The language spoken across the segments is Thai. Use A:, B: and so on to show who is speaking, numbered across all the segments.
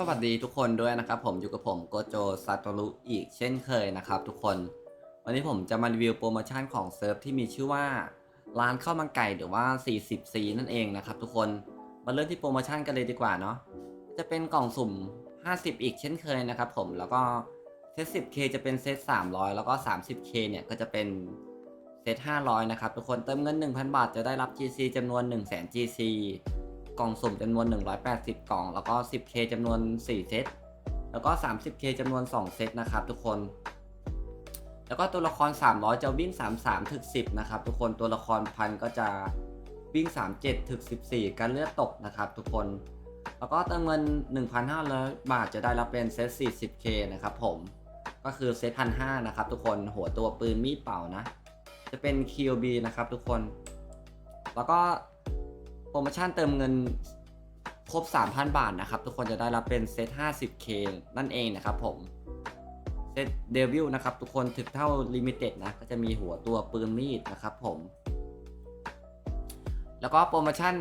A: สวัสดีทุกคนด้วยนะครับผมอยู่กับผมโกโจซาโตรุอีกเช่นเคยนะครับทุกคน วันนี้ผมจะมารีวิวโปรโมชั่นของเซิร์ฟที่มีชื่อว่า ร้านข้าวมันไก่หรือว่า 40C นั่นเองนะครับทุกคนมาเริ่มที่โปรโมชั่นกันเลยดีกว่าเนาะจะเป็นกล่องสุ่ม 50 อีกเช่นเคยนะครับผมแล้วก็เซต 10K จะเป็นเซต 300 แล้วก็ 30K เนี่ยก็จะเป็นเซต 500 นะครับทุกคนเติมเงิน 1,000 บาทจะได้รับ GC จำนวน 100,000 GC กล่องสุ่มจำนวน 180 กล่อง แล้วก็ 10K จำนวน 4 เซต แล้วก็ 30K จำนวน 2 เซตนะครับทุกคน แล้วก็ตัวละคร 300 จะวิ่ง 33 ถึก10 นะครับทุกคน ตัวละครพันก็จะวิ่ง 37 ถึก14 การเลือดตกนะครับทุกคน แล้วก็เติมเงิน 1,500 บาทจะได้รับเป็นเซต 40K นะครับผม ก็คือเซตพันห้านะครับทุกคน หัวตัวปืนมีดเป่านะ จะเป็น QB นะครับทุกคน แล้วก็ โปรโมชั่นเติมเงินครบ 3,000 บาทนะครับ ทุกคนจะได้รับเป็นเซต 50K นั่นเองนะครับผม เซตเดวิลนะครับ ทุกคนถึกเท่าลิมิเต็ดนะ ก็จะมีหัวตัวปืนมีดนะครับผม แล้วก็โปรโมชั่น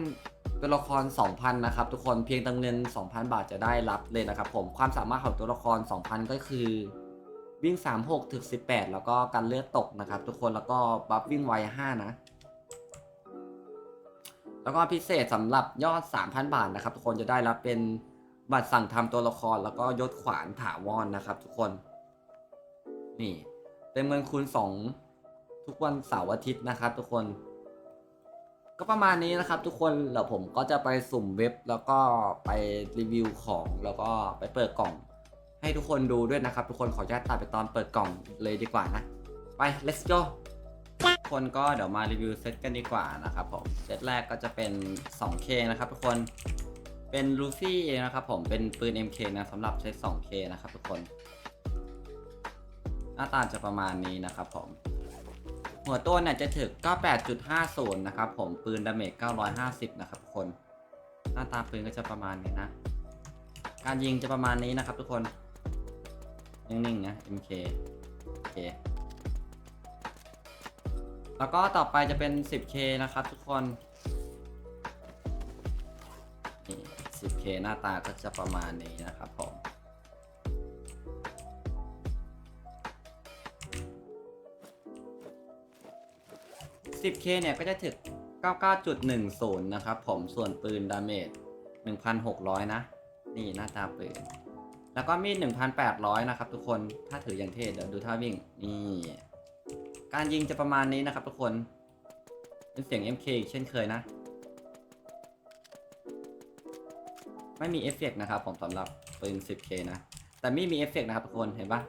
A: ตัวละคร 2,000 นะครับ ทุกคนเพียงเติมเงิน 2,000 บาทจะได้รับเลยนะครับผม ความสามารถของตัวละคร 2,000 ก็คือวิ่ง 36ถึง18 แล้วก็การเลือดตกนะครับ ทุกคนแล้วก็บัฟวิ่งไว 5 นะ แล้วก็พิเศษสำหรับยอด 3,000 บาทนะครับ ทุกคนจะได้รับเป็นบัตรสั่งทำตัวละครแล้วก็ยศขวานถาวรนนะครับ ทุกคน นี่เต็มเงินคูณ2ทุกวันเสาร์อาทิตย์นะครับ ทุกคน ก็ประมาณนี้นะครับ ทุกคนแล้วผมก็จะไปสุ่มเว็บแล้วก็ไปรีวิวของแล้วก็ไปเปิดกล่อง ให้ทุกคนดูด้วยนะครับ ทุกคนขออนุญาตตัดไปตอนเปิดกล่องเลยดีกว่านะ ไป let's go คนก็เดี๋ยวมารีวิวเซตกันดีกว่านะครับผมเซตแรกก็จะเป็น 2K นะครับทุกคนเป็นลูฟี่นะครับผมเป็นปืน MK นะสำหรับเซต 2K นะครับทุกคน หน้าตาจะประมาณนี้นะครับผม หัวตัวเนี่ยจะถึก 98.50 นะครับผมปืนดาเมจ 950 นะครับทุกคน หน้าตาปืนก็จะประมาณนี้นะ การยิงจะประมาณนี้นะครับทุกคน นิ่งๆนะ MK โอเค แล้วก็ต่อไปจะเป็น 10K นะครับทุกคนนี่ 10K หน้าตาก็จะประมาณนี้นะครับผม 10K เนี่ยก็จะถึง99.10 นะครับผมส่วนปืนดาเมจ1,600 นะ นี่หน้าตาปืน แล้วก็มีด1,800 นะครับทุกคนถ้าถืออย่างเท่เดี๋ยวดูท่าวิ่ง นี่ การยิงจะประมาณนี้นะครับทุกคน เป็นเสียง MK อีกเช่นเคยนะ ไม่มีเอฟเฟกต์นะครับผมสำหรับปืน 10K นะ แต่ไม่มีเอฟเฟกต์นะครับทุกคน เห็นปะ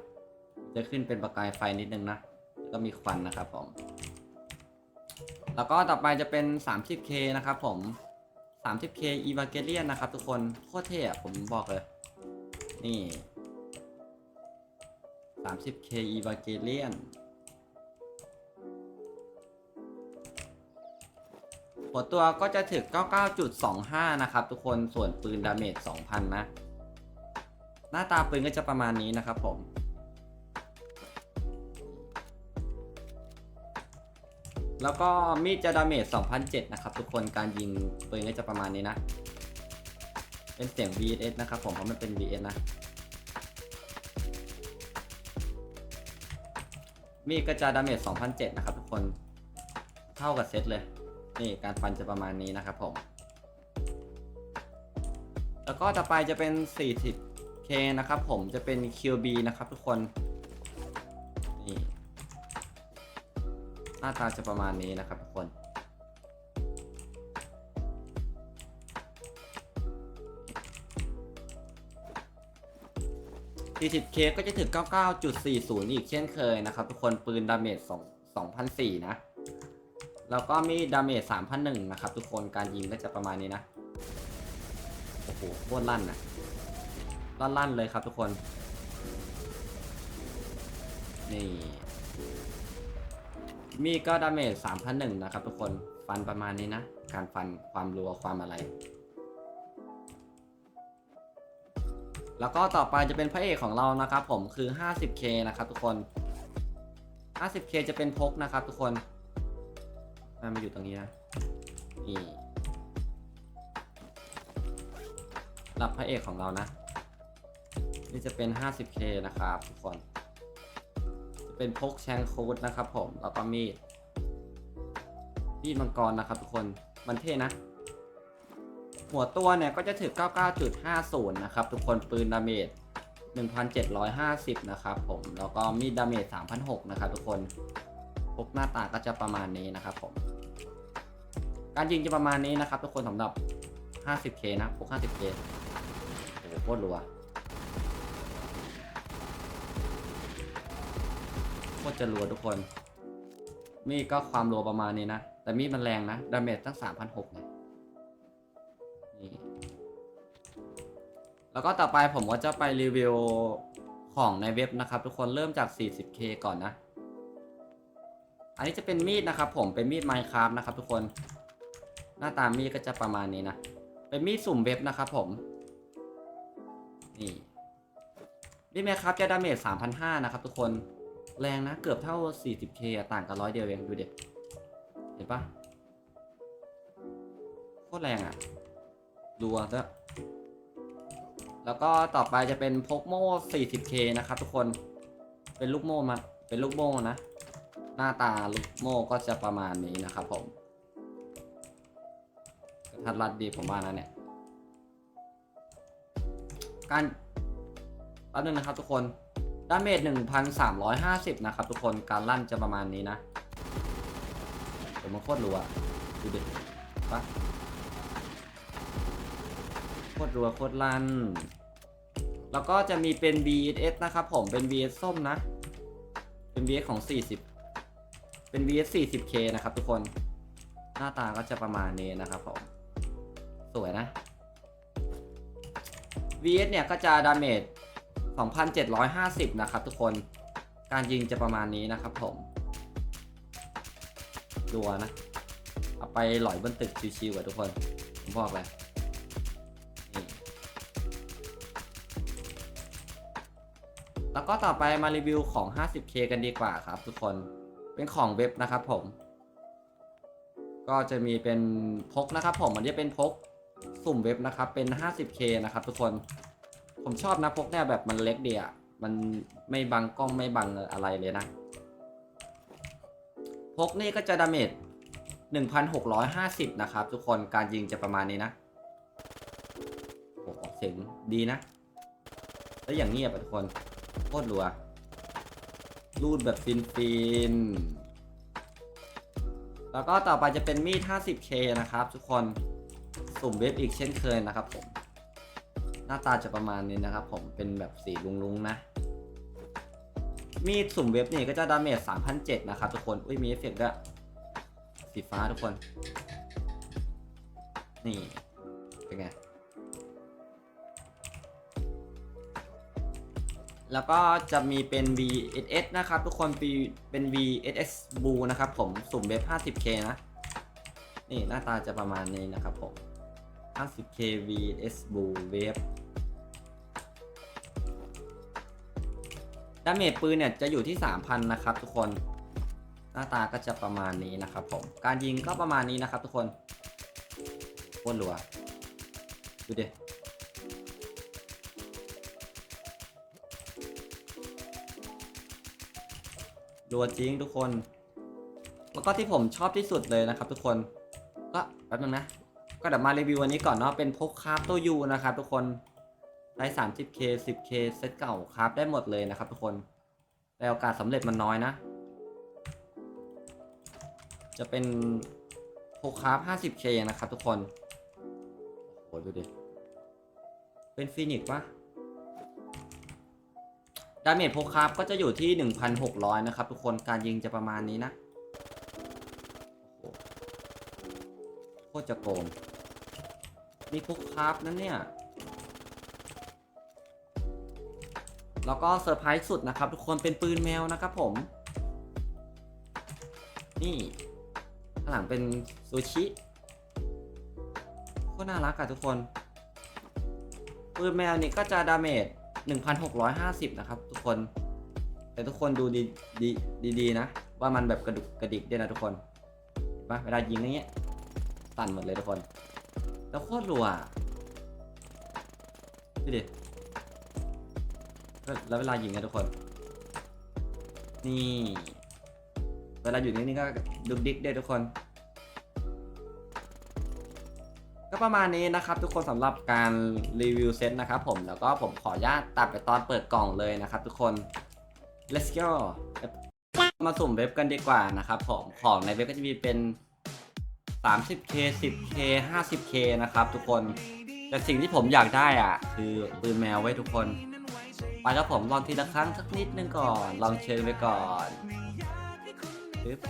A: จะขึ้นเป็นประกายไฟนิดนึงนะ แล้วก็มีควันนะครับผม แล้วก็ต่อไปจะเป็น 30K นะครับผม 30K Evangelion นะครับทุกคน โคตรเท่อะผมบอกเลย นี่ 30K Evangelion หัวตัวก็จะถึง99.25 นะครับทุกคนส่วนปืนดาเมจ 2,000 นะ หน้าตาปืนก็จะประมาณนี้นะครับผม แล้วก็มีดจะดาเมจ 2,007 นะครับทุกคนการยิงปืนก็จะประมาณนี้นะ เป็นเสียง VS นะครับผมเพราะมันเป็น VS นะมีดก็จะดาเมจ 2,007 นะครับทุกคน เท่ากับเซตเลย นี่การฟันจะประมาณนี้นะครับผม แล้วก็ต่อไปจะเป็น 40K นะครับผมจะเป็น QB นะครับทุกคน นี่ หน้าตาจะประมาณนี้นะครับทุกคน 40K ก็จะถึง 99.40 อีกเช่นเคยนะครับ ทุกคนปืนดาเมจ2 2,004นะ แล้วก็มีดาเมจ3,001นหนึ่งนะครับ ทุกคนการยิงก็จะประมาณนี้นะโอ้โหโคตรลั่นนะลั่นๆเลยครับทุกคน นี่ มีก็ดาเมจ3,001นะครับ ทุกคนฟันประมาณนี้นะ การฟันความรัวความอะไร แล้วก็ต่อไปจะเป็นพระเอกของเรานะครับ ผมคือ 50k นะครับทุกคน 50k จะเป็นพกนะครับทุกคน มันมาอยู่ตรงนี้นะนี่รับพระเอกของเรานะ นี่จะเป็น 50k นะครับทุกคน จะเป็นพกแชงคูดนะครับผมแล้วก็มีดมีดมังกรนะครับทุกคนมันเท่นะ หัวตัวเนี่ยก็จะถือ 99.50 นะครับ ทุกคนปืนดาเมจ 1,750 นะครับผม แล้วก็มีดดาเมจ 3,600 นะครับทุกคน พกหน้าตาก็จะประมาณนี้นะครับผม การยิงจะประมาณนี้นะครับ ทุกคนสำหรับ 50k นะพก 50k โอ้โหโคตรรัวโคตรจะรัวทุกคน มีดก็ความรัวประมาณนี้นะ แต่มีดมันแรงนะ ดาเมจตั้ง 3,600นี่ยนี่แล้วก็ต่อไปผมก็จะไปรีวิวของในเว็บนะครับ ทุกคนเริ่มจาก 40k ก่อนนะ อันนี้จะเป็นมีดนะครับผมเป็นมีด Minecraft นะครับ ทุกคน หน้าตามีดก็จะประมาณนี้นะ เป็นมีดสุ่มเว็บนะครับผม นี่มีด Minecraft จะดาเมจ3,500นะครับ ทุกคน แรงนะเกือบเท่า 40k อะต่างกันร้อยเดียวเองดูเด็กเห็นปะโคตรแรงอะรัวด้วแล้วก็ต่อไปจะเป็นพกโม่ 40k นะครับทุกคน เป็นลูกโม่มา เป็นลูกโม่นะ หน้าตาลูกโม่ก็จะประมาณนี้นะครับผมกระทัดรัดดีผมว่านะเนี่ย การแป๊บนึงนะครับทุกคนดาเมจ1,350 นะครับทุกคนการลั่นจะประมาณนี้นะผมมันโคตรรัวดูดิปะโคตรรัวโคตรลั่นแล้วก็จะมีเป็น BS นะครับผมเป็น BS ส้มนะ เป็น BS ของ 40 เป็น BS 40K นะครับทุกคน หน้าตาก็จะประมาณนี้นะครับผม สวยนะ VS เนี่ยก็จะดาเมจ 2,750 นะครับทุกคน การยิงจะประมาณนี้นะครับผม ดัวนะ เอาไปหลอยบนตึกชิวๆกับทุกคน ผมบอกเลยแล้วก็ต่อไปมารีวิวของ 50k กันดีกว่าครับทุกคน เป็นของเว็บนะครับผม ก็จะมีเป็นพกนะครับ ผมมันจะเป็นพกสุ่มเว็บนะครับ เป็น 50k นะครับ ทุกคน ผมชอบนะพกเนี่ยแบบมันเล็กดีอะมันไม่บังกล้องไม่บังอะไรเลยนะ พกนี่ก็จะดาเมจ1,650 นะครับ ทุกคนการยิงจะประมาณนี้นะโอ้โหเสียงดีนะ แล้วอย่างเงียบทุกคนโคตรรัว รูดแบบฟินฟินๆแล้วก็ต่อไปจะเป็นมีด 50k นะครับ ทุกคนสุ่มเว็บอีกเช่นเคยนะครับผม หน้าตาจะประมาณนี้นะครับผมเป็นแบบสีลุงๆนะ มีดสุ่มเว็บนี่ก็จะดาเมจ3,007นะครับทุกคน อุ้ยมีเอฟเฟกต์ด้วยสีฟ้าทุกคน นี่ เป็นไง แล้วก็จะมีเป็น VSS นะครับทุกคนปีเป็น VSS Blue นะครับผมสุ่มเว็บ 50k นะ นี่หน้าตาจะประมาณนี้นะครับผม 50k VS Blue Wave ดาเมจปืนเนี่ยจะอยู่ที่ 3,000 นะครับทุกคน หน้าตาก็จะประมาณนี้นะครับผม การยิงก็ประมาณนี้นะครับทุกคนโคตรรัวดูดิ รัวจริงทุกคน แล้วก็ที่ผมชอบที่สุดเลยนะครับ ทุกคนก็แป๊บนึงนะ ก็เดี๋ยวมารีวิววันนี้ก่อนเนาะเป็นพกคราฟตัวยูนะครับ ทุกคนได้ 30k 10k เซตเก่าคราฟได้หมดเลยนะครับ ทุกคนแต่โอกาสสำเร็จมันน้อยนะ จะเป็นพกคราฟ 50k นะครับ ทุกคนโอ้โหดูดิเป็นฟีนิกซ์ปะ ดาเมจโพคราฟก็จะอยู่ที่ 1,600 นะครับ ทุกคนการยิงจะประมาณนี้นะโคตรจะโกงนี่พกคราฟนั่นเนี่ย แล้วก็เซอร์ไพรส์สุดนะครับ ทุกคนเป็นปืนแมวนะครับผม นี่ข้างหลังเป็นซูชิก็น่ารักอะทุกคนปืนแมวนี่ก็จะดาเมจ 1,650 นะครับ ทุกคน แต่ทุกคนดูดีดีดีๆนะ ว่ามันแบบกระดุกกระดิกด้วยนะทุกคนเห็นปะเวลายิงอย่างเงี้ยสั่นหมดเลยทุกคน แล้วโคตรรัวดูดิแล้วเวลายิงนะทุกคน นี่ เวลาอยู่นี่นี่ก็ดุกดิกเด้ทุกคน ก็ประมาณนี้นะครับทุกคนสำหรับการรีวิวเซตนะครับผมแล้วก็ผมขออนุญาตตัดไปตอนเปิดกล่องเลยนะครับทุกคน let's go มาสุ่มเว็บกันดีกว่านะครับผมของในเว็บก็จะมีเป็น 30k 10k 50k นะครับทุกคน แต่สิ่งที่ผมอยากได้อะ คือปืนแมวไว้ทุกคนไปครับผมลองทีละครั้งสักนิดนึงก่อน ลองเชิญไปก่อนปึ๊บ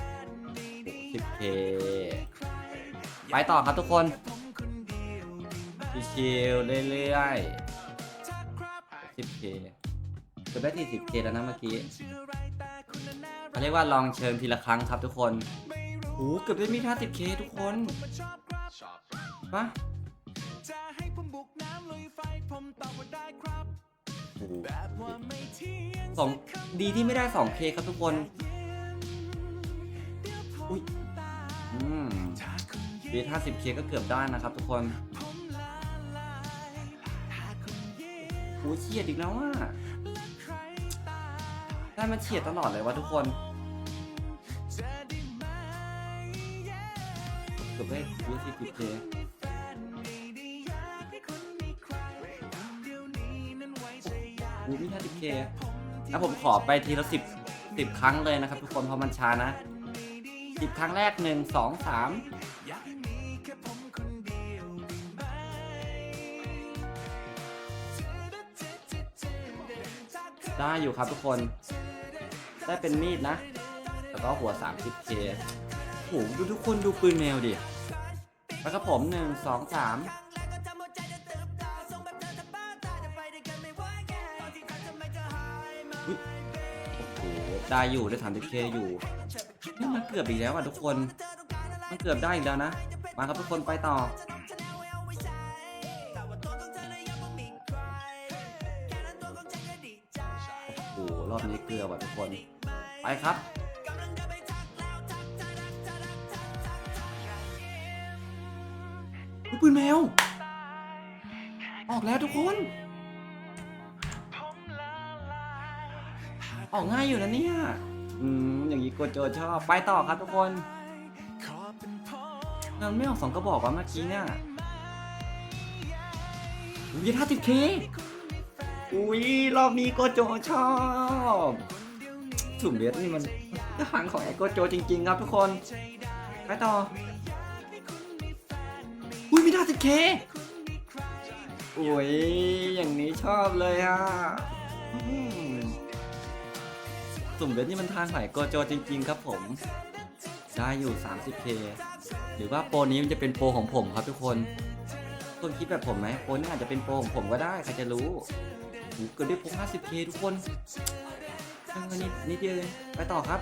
A: 10k ไปต่อครับทุกคน ชิวๆเรื่อยๆ 10k เกือบได้ 40k แล้วนะเมื่อกี้เขาเรียกว่าลองเชิญทีละครั้งครับทุกคนโอ้เกือบได้มี 50k ทุกคนปะโหสองดีที่ไม่ได้ 2k ครับทุกคนอุ้ยอืมบีห้าสิบเคก็เกือบได้นะครับทุกคน โอ้ยเฉียดอีกแล้วอะได้มันเฉียดตลอดเลยวะทุกคนเกือบได้ยี่สิบเคโอ้ยมีห้าสิบเคแล้วผมขอไปทีละสิบสิบครั้งเลยนะครับ ทุกคนเพราะมันช้านะสิบครั้งแรกหนึ่งสองสาม ได้อยู่ครับทุกคน ได้เป็นมีดนะ แล้วก็หัว 30k โหดูทุกคนดูปืนแมวดิ แล้วก็ผมหนึ่งสองสามอุ๊ยโอ้โหได้อยู่ได้ 30k อยู่นี่มันเกือบอีกแล้วอะทุกคน มันเกือบได้อีกแล้วนะ มาครับทุกคนไปต่อ คน ไปครับอุ๊ยปืนแมว ออกแล้วทุกคน ออกง่ายอยู่นะเนี่ย อืม อย่างนี้โกโจชอบ ไปต่อครับทุกคนมันไม่ออกสองกระบอกว่าเมื่อกี้เนี่ยยี่ห้าสิบเคอุ้ย รอบนี้โกโจชอบ สุ่มเบสนี่มันทางของไอโกโจจริง ๆ ครับทุกคนไปต่อ อุ้ยมีห้าสิเคอุ้ยอย่างนี้ชอบเลยอะสุ่มเบสนี่มันทางไหนโกโจจริง ๆ ครับผม ได้อยู่ 30k หรือว่าโปรนี้มันจะเป็นโปรของผมครับทุกคนทุกคนคิดแบบผมไหมโปรนี้อาจจะเป็นโปรของผมก็ได้ใครจะรู้โหเกิดได้โปร 50k ทุกคน เออนิดนิดเดียวเองไปต่อครับ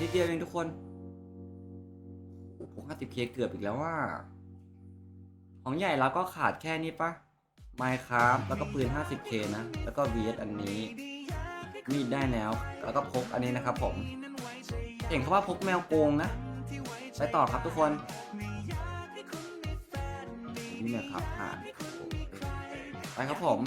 A: นิดเดียวเองทุกคนโอ้โหโปร 50k เกือบอีกแล้วว่า ของใหญ่เราก็ขาดแค่นี้ปะไมค์ครับแล้วก็ปืน 50k นะ แล้วก็ VS อันนี้ มีดได้แล้ว แล้วก็พกอันนี้นะครับผม เห็นเขาว่าพกแมวโกงนะ ไปต่อครับทุกคน นี่นะครับผ่านไปครับผม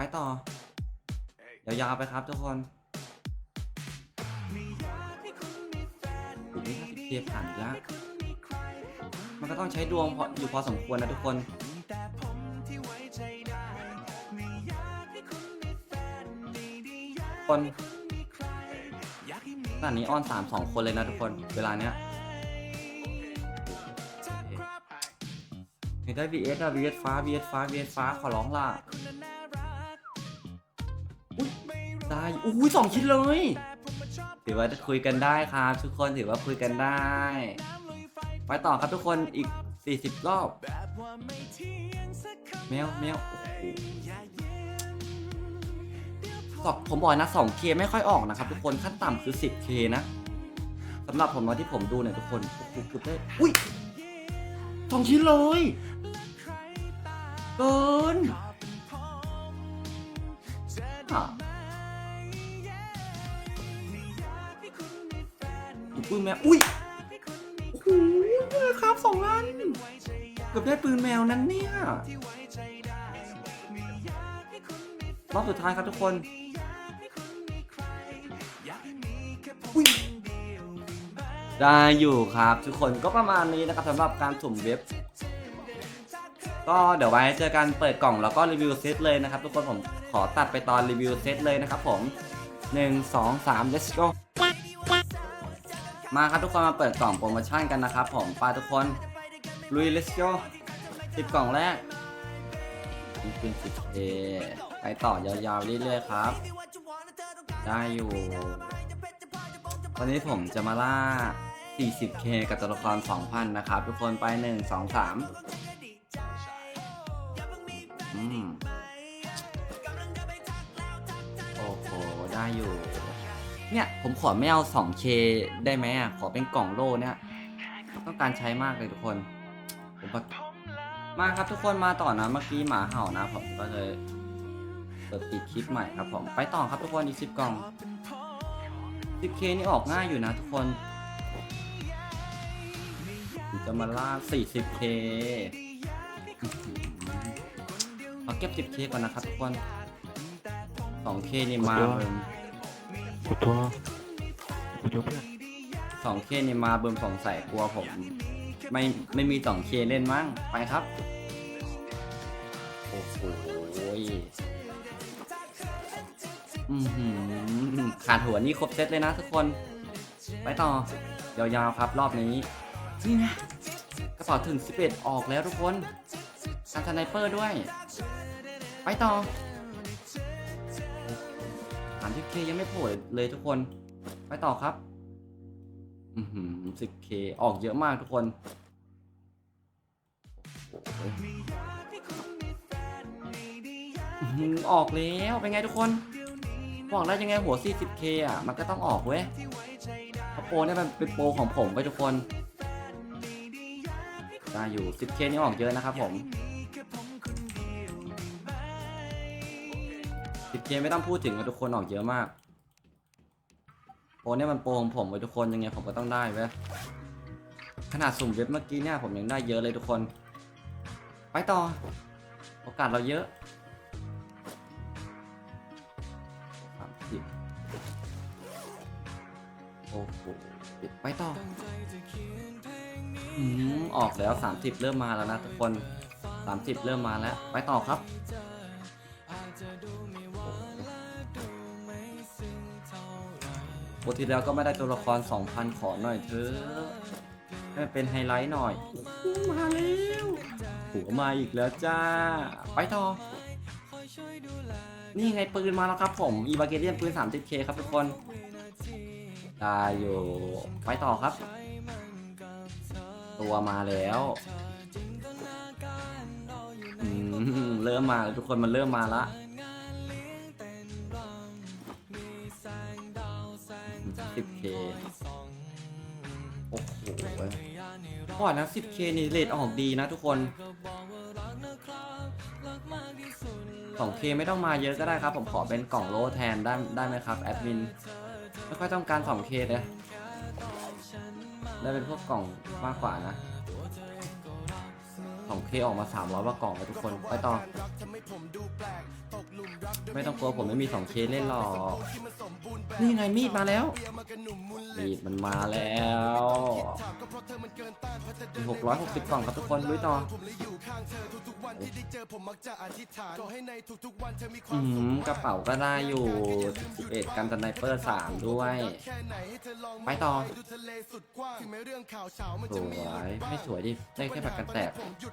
A: ไปต่อยาวๆไปครับทุกคนอ้โหนี่เทียบผ่านอีกแล้วมันก็ต้องใช้ดวงพออยู่พอสมควรนะทุกคนคนขนาดนี้ออนสามสองคนเลยนะทุกคน เวลาเนี้ยเห็นได้ VS อะ VS ฟ้า VS ฟ้า VS ฟ้า ขอร้องล่ะ อุ้ยสองชิ้นเลย ถือว่าคุยกันได้ครับทุกคนถือว่าคุยกันได้ ไปต่อครับทุกคนอีก 40 รอบ แมวแมวโอ้โหสองผมบอกนะ 2K ไม่ค่อยออกนะครับทุกคนขั้นต่ำคือ 10K นะสำหรับผมนะที่ผมดูเนี่ยทุกคนโอ้โหเกือบได้อุ้ยสองชิ้นเลยเกิน ปื้มแม่อุ้ย โอ้โหครับสองล้านเกือบได้ปืนแมวนั้นเนี่ย รอบสุดท้ายครับทุกคน อุ๊ยได้อยู่ครับ ทุกคนก็ประมาณนี้นะครับสำหรับการสุ่มเว็บ ก็เดี๋ยวไว้เจอกันเปิดกล่องแล้วก็รีวิวเซตเลยนะครับ ทุกคนผมขอตัดไปตอนรีวิวเซตเลยนะครับผม 1 2 3 let's go มาครับทุกคนมาเปิดกล่องโปรโมชั่นกันนะครับผมไปทุกคนลุย let's go สิบกล่องแรกนี่เป็น 10k ไปต่อยาวๆเรื่อยๆครับ ได้อยู่วันนี้ผมจะมาล่า 40k กับตัวละคร 2,000 นะครับ ทุกคนไป 1 2 3อืมโอ้โห ได้อยู่ เนี่ยผมขอไม่เอา 2k ได้ไหมอะ ขอเป็นกล่องโล่เนี่ย ต้องการใช้มากเลยทุกคน ผมามาครับทุกคนมาต่อนะ เมื่อกี้หมาเห่านะ ผมก็เลยเปิดปิดคลิปใหม่ครับผม ไปต่อครับทุกคนอีกสิบกล่อง 10k นี่ออกง่ายอยู่นะทุกคนผมจะมาล่า 40k เอาเก็บ 10k ก่อนนะครับทุกคน 2k นี่มาเบิ่ม
B: กดตัวกดตัวเพื่อน
A: 2k นี่มาเบิ่มสองใสัยกลัวผม ไม่ไม่มี 2k เล่นมั้งไปครับ โอ้โหอือหือขาดหัวนี่ครบเซตเลยนะทุกคน ไปต่อยาวๆครับรอบนี้นี่นะกระเป๋าถึง 11 ออกแล้วทุกคนการสไนเปอร์ด้วย ไปต่อ ฐานที่เคยังไม่โผล่เลยทุกคน ไปต่อครับ อือหือ 10k ออกเยอะมากทุกคนออกแล้วเป็นไงทุกคน บอกแล้วยังไงหัว 40k อะ มันก็ต้องออกเว้ยเพราะโปรเนี่ยมันเป็นโปรของผมไปทุกคนได้อยู่ 10k นี่ออกเยอะนะครับผม 10k ไม่ต้องพูดถึงนะทุกคนออกเยอะมากโปรเนี่ยมันโปรของผมไปทุกคนยังไงผมก็ต้องได้เว้ยขนาดสุ่มเว็บเมื่อกี้เนี่ยผมยังได้เยอะเลยทุกคน ไปต่อ โอกาสเราเยอะสามสิบโอ้โหไปต่ออืมออกแล้ว30เริ่มมาแล้วนะทุกคน30เริ่มมาแล้ว ไปต่อครับ โอ้โหบทที่แล้วก็ไม่ได้ตัวละคร 2,000 ขอหน่อยเถอะให้มันเป็นไฮไลท์หน่อยโอ้โหมาแล้วหัวมาอีกแล้วจ้า ไปต่อ นี่ไงปืนมาแล้วครับผม อีบาเกเรียนปืน 30k ครับทุกคนได้อยู่ ไปต่อครับ ตัวมาแล้วอืมเริ่มมาแล้วทุกคนมันเริ่มมาละ ก่อนนะ 10k นี่เรทออกดีนะทุกคน 2k ไม่ต้องมาเยอะก็ได้ครับ ผมขอเป็นกล่องโลแทนได้ได้ไหมครับแอดมิน ไม่ค่อยต้องการ 2k เลยได้เป็นพวกกล่องมากกว่านะ 2k ออกมา 300ว่ากล่องเลยทุกคนไปต่อ ไม่ต้องกลัวผมไม่มี 2k เล่นหรอกนี่ไงมีดมาแล้วมีดมันมาแล้วมี660กล่องครับทุกคนลุยต่ออืมกระเป๋าก็ได้อยู่11กันสไนเปอร์3ด้วย ไปต่อสวยไม่สวยดิได้แค่บัต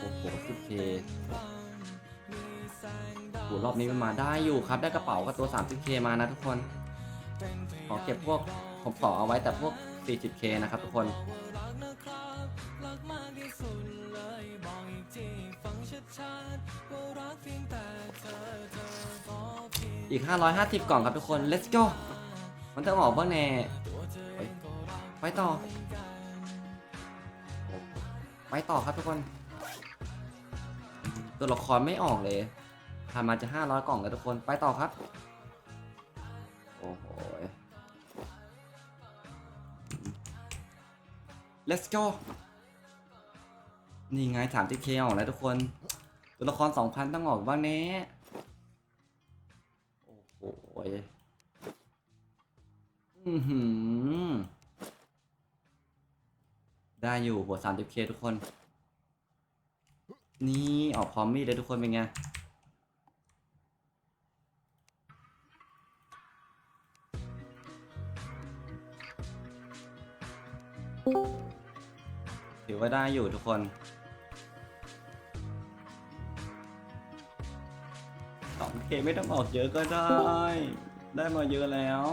A: โอ้โหสุดเครอบนี้มันมาได้อยู่ครับ ได้กระเป๋ากับตัว 30k มานะทุกคน ขอเก็บพวกผมขอเอาไว้แต่พวก 40k นะครับทุกคนอีก 550 กล่องครับทุกคน let's go มันต้องออกบ้างแน่ ไปต่อ ไปต่อครับทุกคน ตัวละครไม่ออกเลยทำมาจะ500กล่องแล้วทุกคนไปต่อครับ โอ้โห let's go นี่ไงถามที่เคออกแล้วทุกคน ตัวละคร2,000ต้องออกบ้างแน่โอ้โหอือหือ ได้ อยู่หัว 30k ทุกคน นี่ออกพร้อมมีดเลยทุกคนเป็นไงถือว่าได้อยู่ทุกคน สองเคไม่ต้องออกเยอะก็ได้ ได้มาเยอะแล้ว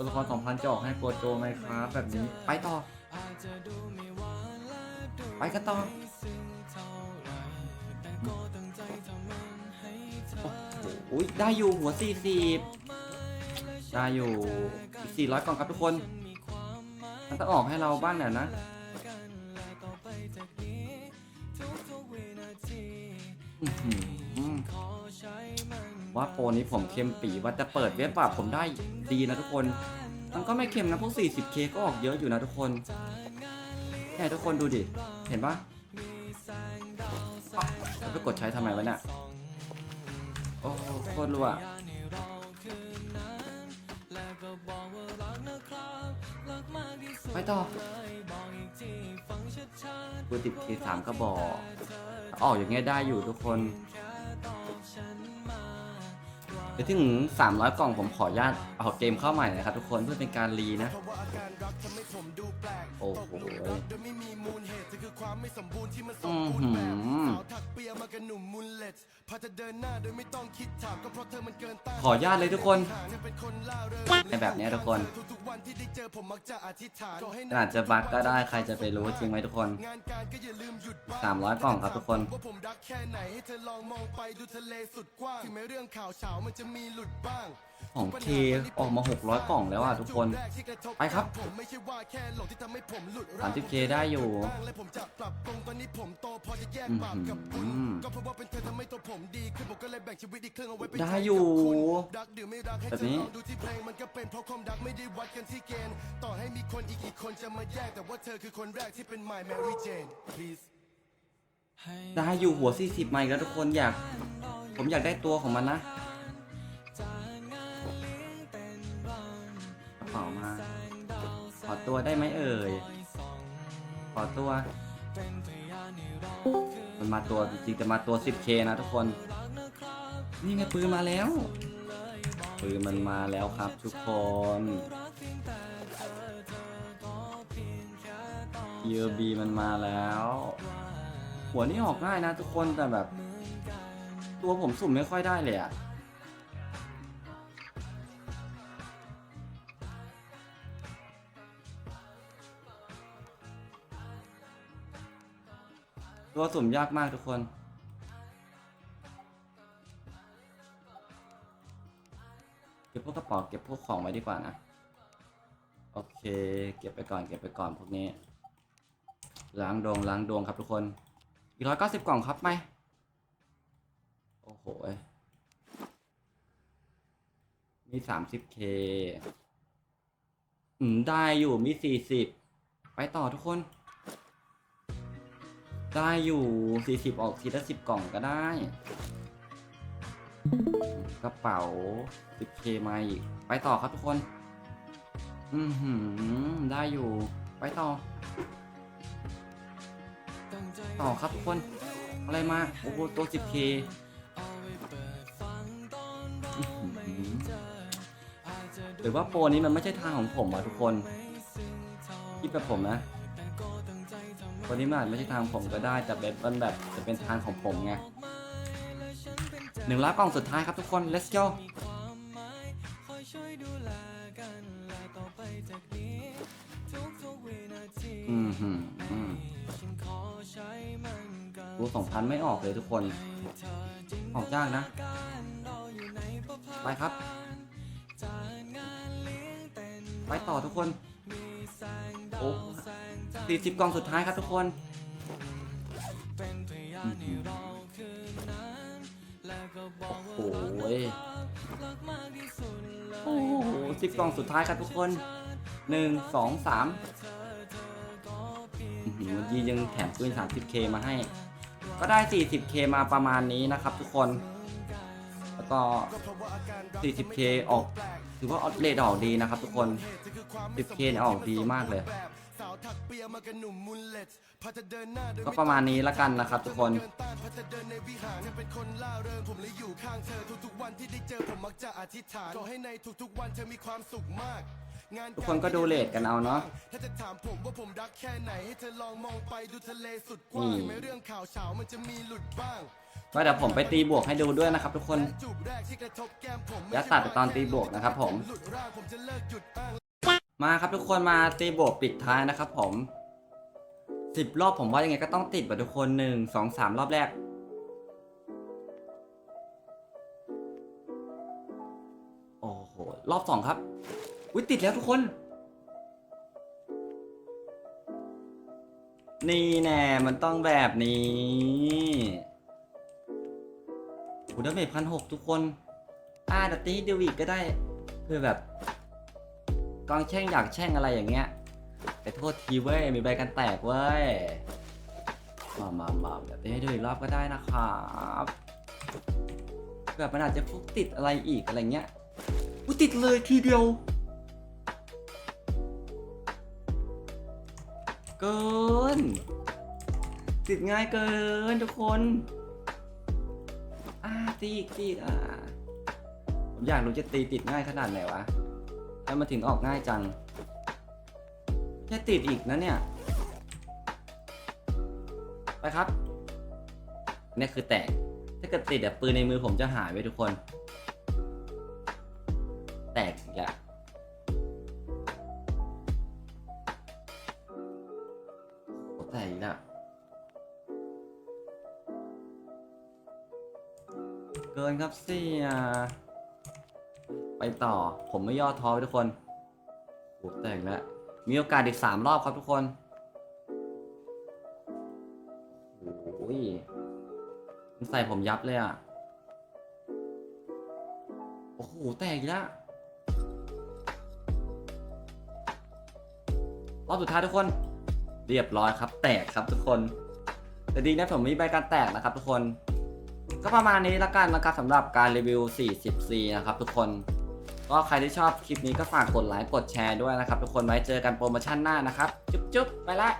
A: ตัวละครสองพันจะออกให้โปรโจไหมครับแบบนี้ไปต่อ ไปกันต่อโอ้โหอุ๊ยได้อยู่หัวสี่สิบได้อยู่สี่ร้อยกล่องครับทุกคนมันต้องออกให้เราบ้างแหละนะอือ ว่าโปรนี้ผมเค็มปีว่าจะเปิดเว็บป่ะผมได้ดีนะทุกคน มันก็ไม่เค็มนะพวก 40k ก็ออกเยอะอยู่นะทุกคนแค่ทุกคนดูดิ เห็นปะแล้วไปกดใช้ทำไมวะเนี่ย โอ้โคตรรัวไปต่อกูติด K3 ก็บอก ออกอย่างเงี้ยได้อยู่ทุกคน ดี๋ยวถึง 300 กล่องผมขออนุญาตเอาเกมเข้าใหม่นะครับทุกคนเพื่อเป็นการรีนะ โอ้โหอือหือขออนุญาตเลยทุกคนในแบบนี้ทุกคนอาจจะบั๊กก็ได้ใครจะไปรู้จริงไหมทุกคน 300 กล่องครับทุกคน
C: ว่ามรักแค่ไหนให้เธอลองมองไปดูทะเลสุดกว้างถึงแม้เรื่องข่าวเฉามันจะ
A: ของเคออกมา 600 กล่องแล้วอะทุกคน ไปครับ
C: ผมไม่ใช่ว่าแค่หลงที่ทำให้ผมหลุด
A: 30k ได้อยู่
C: บ้างและผมจะปรับปรุงตอนนี้ผมโตพอจะแยกบาปกับบุญ
A: อืม
C: ก็เพราะว่าเป็นเธอทำให้ตัวผมดีขึ้นผมก็เลยแบ่งชีวิตอีกครึ่งเอาไว้เป็น
A: ได้อยู่
C: รักหรือไม่รักให้
A: แบบ
C: เธอ
A: นี้
C: ลองดูที่เพลงมันก็เป็นเพราะความรักไม่ได้วัดกันที่เกณฑ์ต่อให้มีคนอีกกี่คนจะมาแย่งแต่ว่าเธอคือคนแรกที่เป็น my Mary Jane please
A: ได้อยู่หัว 40ไมค์แล้วทุกคนอยาก ผมอยากได้ตัวของมันนะ กระเป๋ามา ขอตัวได้ไหมเอ่ย ขอตัว มันมาตัวจริงแต่มาตัว 10k นะทุกคน นี่ไงปืนมาแล้ว ปืนมันมาแล้วครับทุกคน UB มันมาแล้ว หัวนี่ออกง่ายนะทุกคนแต่แบบ ตัวผมสุ่มไม่ค่อยได้เลยอะ ตัวสุ่มยากมากทุกคน เก็บพวกกระเป๋าเก็บพวกของไว้ดีกว่านะ โอเค เก็บไปก่อนเก็บไปก่อนพวกนี้ ล้างดวงล้างดวงครับทุกคน อีกร้อยเก้าสิบกล่องครับไหมโอ้โหมีสามสิบเคอืมได้อยู่มีสี่สิบไปต่อทุกคน ได้อยู่สี่สิบออกทีละสิบกล่องก็ได้ กระเป๋าสิบเคมาอีก ไปต่อครับทุกคน อือหือ ได้อยู่ ไปต่อ ต่อครับทุกคน อะไรมา โอ้โห ตัว 10k อื้อหือหรือว่าโปรนี้มันไม่ใช่ทางของผมอะทุกคนคิดแบบผมนะ โปรนี้มันอาจไม่ใช่ทางผมก็ได้ แต่แบบมันแบบจะเป็นทางของผมไงหนึ่งล้านกล่องสุดท้ายครับทุกคน let's go อืมหืมอืมตัวสองพันไม่ออกเลยทุกคน ออกยากนะ ไปครับ ไปต่อทุกคน โอ้สี่สิบกล่องสุดท้ายครับทุกคนอื้อหือโอ้โหโอ้โหสิบกล่องสุดท้ายครับทุกคนหนึ่งสองสามอื้อหือเมื่อกี้ยังแถมปืน 30k มาให้ ก็ได้ 40k มาประมาณนี้นะครับทุกคน แล้วก็ 40k ออก ถือว่าออดเลดออกดีนะครับทุกคน 10k เนี่ยออกดีมากเลย
C: สาวถักเปียมากับหนุ่มมุลเลตพอจะเดินหน้าโดย
A: ก็ประมาณนี้ละกันนะครับทุกคน
C: เดินต้านพอจะเดินในวิหารจะเป็นคนล่าเริงผมเลยอยู่ข้างเธอทุกๆวันที่ได้เจอผมมักจะอธิษฐานขอให้ในทุกๆวันเธอมีความสุขมากงาน
A: ทุกคนก็ดูเลทกันเอาเนาะ
C: ถ้าจะถามผมว่าผมรักแค่ไหนให้เธอลองมองไปดูทะเลสุดกว้าง
A: นี่
C: ไม่เรื่องข่าวเฉามันจะมีหลุดบ้าง
A: ก็เดี๋ยวผมไปตีบวกให้ดูด้วยนะครับทุกคน
C: จูบแรกที่กระทบแก้มผม
A: อย่าตัดไปตอนตีบวกนะครับผม
C: หลุดร่างผ มา
A: ครับทุกคนมาตีบวกปิดท้ายนะครับผมสิบรอบผมว่ายังไงก็ต้องติดบบทุกคนหนึ่งสองสามรอบแรก โอ้โห รอบสองครับวิติดแล้วทุกคน นี่แน่มันต้องแบบนี้โอ้ดาเมจพันหกทุกคน อ่าเดี๋ยวตีเดวิกก็ได้เพื่อแบบ กองแช่งอยากแช่งอะไรอย่างเงี้ยแต่โทษทีเว้ยมีใบกันแตกเว้ยมามามาแบบนี้ให้ดูอีกรอบก็ได้นะครับแบบมันอาจจะฟุกติดอะไรอีกอะไรเงี้ยอุยติดเลยทีเดียวเกิน ติดง่ายเกินทุกคนอ่าตีอีกตีอ่าผมอยากรู้จะตีติดง่ายขนาดไหนวะ ให้มาถึงออกง่ายจัง แค่ติดอีกนะเนี่ย ไปครับนี่คือแตก ถ้าเกิดติดแบบปืนในมือผมจะหายไปทุกคน แตกอีกแล้วโอ้แตกอีกแล้วเกินครับเสีย ไปต่อ ผมไม่ย่อท้อไว้ทุกคนโอ้แตกแล้ว มีโอกาสอีกสามรอบครับทุกคนโอ้ยมันใส่ผมยับเลยอะ โอ้โห แตกอีกแล้ว รอบสุดท้ายทุกคน เรียบร้อยครับ แตกครับทุกคน แต่ดีนะผมมีใบการแตกนะครับทุกคนก็ประมาณนี้ละกันนะครับสำหรับการรีวิว 40C นะครับทุกคน ก็ใครที่ชอบคลิปนี้ก็ฝากกดไลค์กดแชร์ด้วยนะครับ ทุกคนไว้เจอกันโปรโมชั่นหน้านะครับ จุ๊บๆไปละ